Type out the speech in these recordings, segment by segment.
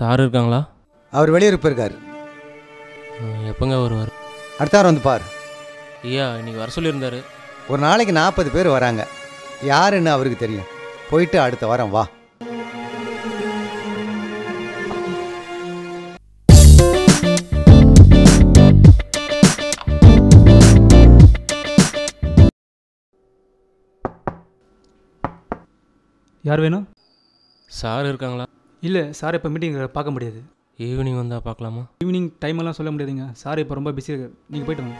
Sir இருக்காங்களா? அவர் வெளியூர் போயிருக்காரு. அஹ், எப்பங்க வருவார்? அடுத்த வாரம் வந்து பார். ஐயா இன்னைக்கு வர சொல்லியிருந்தாரு. ஒரு நாளைக்கு நாற்பது பேர் வராங்க. யாருன்னு அவருக்கு தெரியும் போயிட்டு அடுத்த வாரம் வா. யார் வேணும்? சார் இருக்காங்களா? இல்லை சார் இப்போ மீட்டிங் பார்க்க முடியாது. ஈவினிங் வந்தால் பார்க்கலாமா? ஈவினிங் டைம் எல்லாம் சொல்ல முடியாதுங்க. சார் இப்போ ரொம்ப பிஸியாக இருக்காரு. நீங்கள் போயிட்டு வாங்க.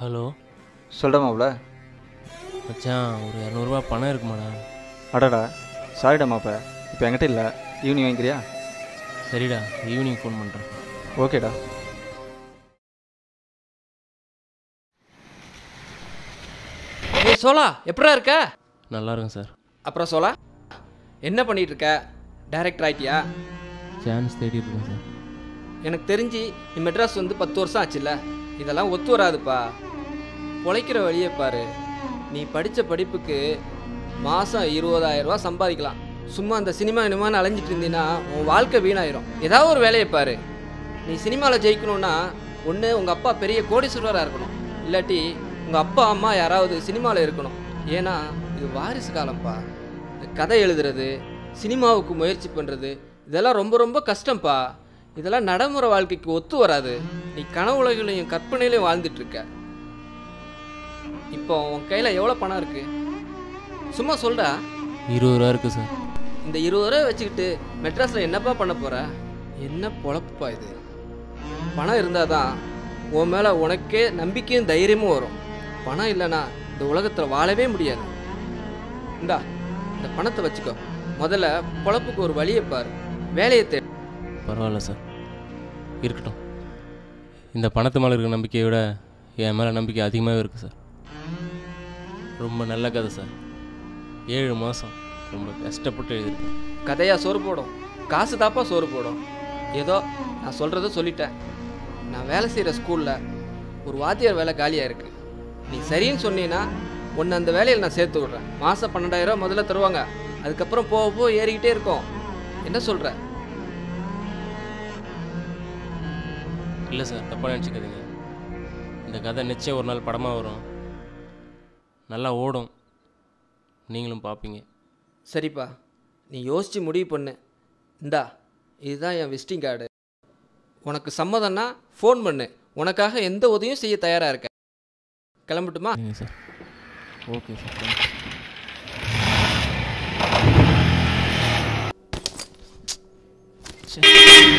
ஹலோ சொல்கிறேன் மாப்ள மச்சான் ஒரு இரநூறுபா பணம் இருக்குமாடா. அடடா சாரிடா மாப்ள இப்போ என்கிட்ட இல்லை. ஈவினிங் வாங்கிக்கிறியா? சரிடா ஈவினிங் ஃபோன் பண்ணுறேன் ஓகேடா. ஏய் சோலா எப்படா இருக்க? நல்லா இருக்கும் சார். அப்புறம் சோலா என்ன பண்ணிட்டு இருக்க? டைரக்டர் ஆயிட்டியா? சான்ஸ் தேடி இருக்கேன் சார். எனக்கு தெரிஞ்சு நீ மெட்ராஸ் வந்து பத்து வருஷம் ஆச்சுல்ல? இதெல்லாம் ஒத்து வராதுப்பா. பொழைக்கிற வழியை பாரு. நீ படித்த படிப்புக்கு மாதம் இருபதாயிரம் சம்பாதிக்கலாம். சும்மா அந்த சினிமா இனிமான்னு அலைஞ்சிட்டு இருந்தீங்கன்னா உன் வாழ்க்கை வீணாயிரும். ஏதாவது ஒரு வேலையை பாரு. நீ சினிமாவில் ஜெயிக்கணும்னா ஒன்று உங்கள் அப்பா பெரிய கோடீஸ்வரராக இருக்கணும். இல்லாட்டி உங்கள் அப்பா அம்மா யாராவது சினிமாவில் இருக்கணும். ஏன்னா இது வாரிசு காலம்ப்பா இந்த கதை எழுதுறது சினிமாவுக்கு முயற்சி பண்ணுறது இதெல்லாம் ரொம்ப ரொம்ப கஷ்டம்ப்பா இதெல்லாம் நடைமுறை வாழ்க்கைக்கு ஒத்து வராது. நீ கனவுலகிலையும் கற்பனையிலையும் வாழ்ந்துட்டுருக்க இப்போ உன் கையில் எவ்வளோ பணம் இருக்குது சும்மா சொல்கிறா இருபது ரூபா இருக்குது சார். இந்த இருபது ரூபா வச்சுக்கிட்டு மெட்ராஸில் என்னப்பா பண்ண போற? என்ன பொழப்புப்பா இது? பணம் இருந்தால் தான் உன் மேலே உனக்கே நம்பிக்கையும் தைரியமும் வரும். பணம் இல்லைன்னா இந்த உலகத்தில் வாழவே முடியாது. இந்தா இந்த பணத்தை வச்சுக்கோ. முதல்ல பொழப்புக்கு ஒரு வழியை பாரு. வேலையை தேடு. பரவாயில்ல சார். இருக்கட்டும். இந்த பணத்து மேலே இருக்கிற நம்பிக்கையை விட என் மேலே நம்பிக்கை அதிகமாகவே இருக்குது சார். ரொம்ப நல்ல கதை சார். ஏழு மாதம் ரொம்ப கஷ்டப்பட்டு எழுதியிருக்கேன் கதையாக சோறு போடும். காசு தாப்பா சோறு போடும். ஏதோ நான் சொல்கிறத சொல்லிட்டேன். நான் வேலை செய்கிற ஸ்கூலில் ஒரு வாத்தியார் வேலை காலியாக இருக்குது நீ சரின்னு சொன்னீன்னா உன்னை அந்த வேலையில் நான் சேர்த்து விட்றேன். மாதம் பன்னெண்டாயிரம் முதல்ல தருவாங்க. அதுக்கப்புறம் போக போக ஏறிக்கிட்டே இருக்கும். என்ன சொல்கிற இல்லை சார் தப்பாக நினச்சிக்காதீங்க. இந்த கதை நிச்சயம் ஒரு நாள் படமாக வரும். நல்லா ஓடும். நீங்களும் பார்ப்பீங்க சரிப்பா நீ யோசித்து முடிவு பண்ணு. இந்தா இதுதான் என் விசிட்டிங் கார்டு. உனக்கு சம்மதம்னா ஃபோன் பண்ணு. உனக்காக எந்த உதவியும் செய்ய தயாராக இருக்க. கிளம்பட்டுமா? சார். ஓகே சார் தேங்க்ஸ் ச்சே